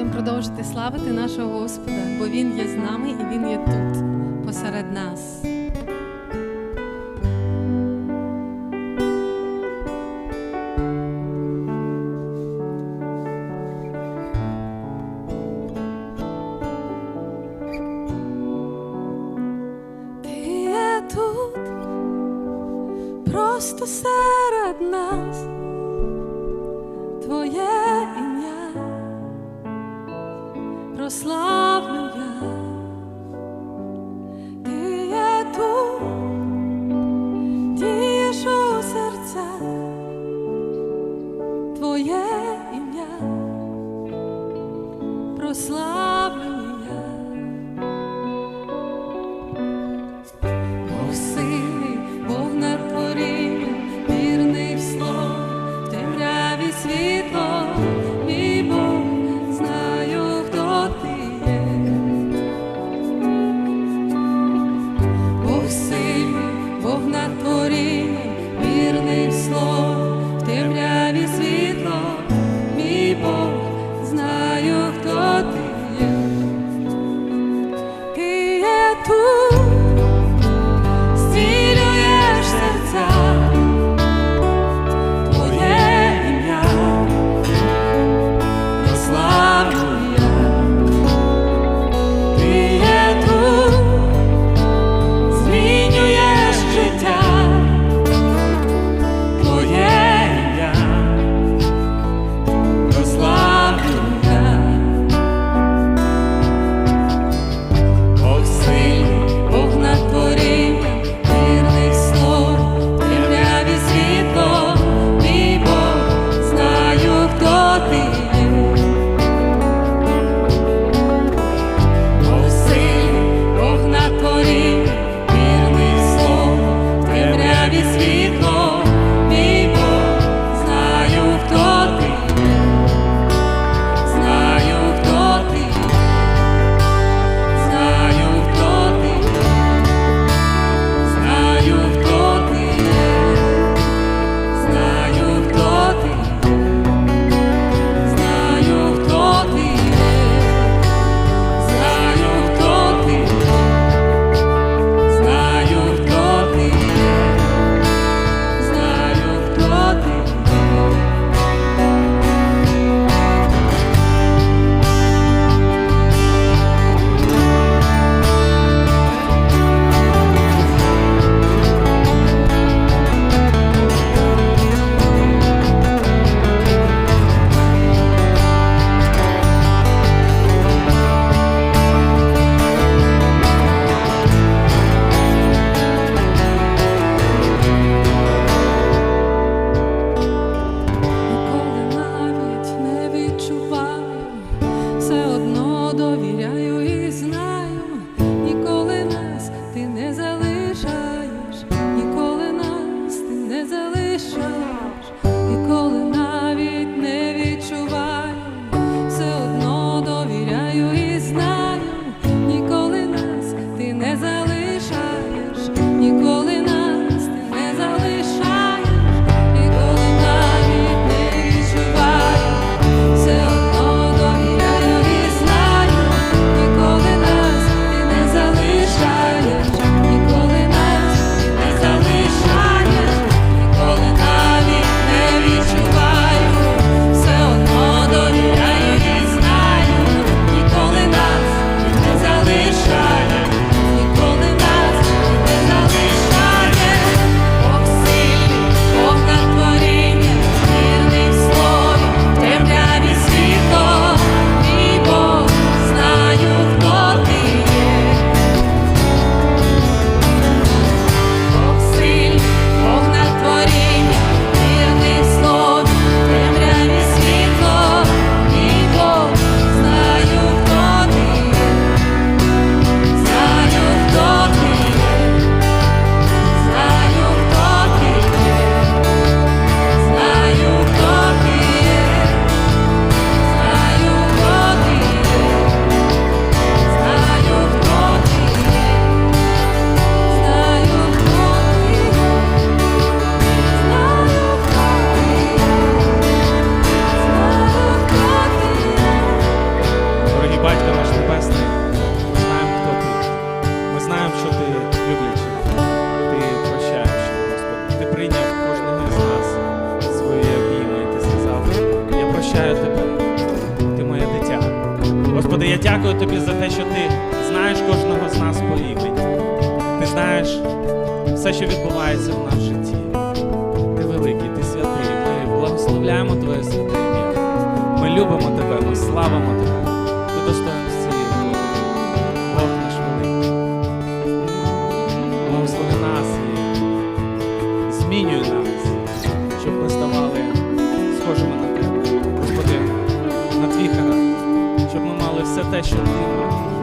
будемо продовжити славити нашого Господа, бо Він є з нами і Він є тут, посеред нас. Ти є тут, просто серед нас, у серцях, Твоє ім'я. Прославлю знаю і знаю. Дякую тобі за те, що ти знаєш кожного з нас по імені. Ти знаєш все, що відбувається в нас в житті. Ти великий, ти святий. Ми благословляємо Твоє святе ім'я. Ми любимо тебе, ми славимо тебе. Ти достоин Você está.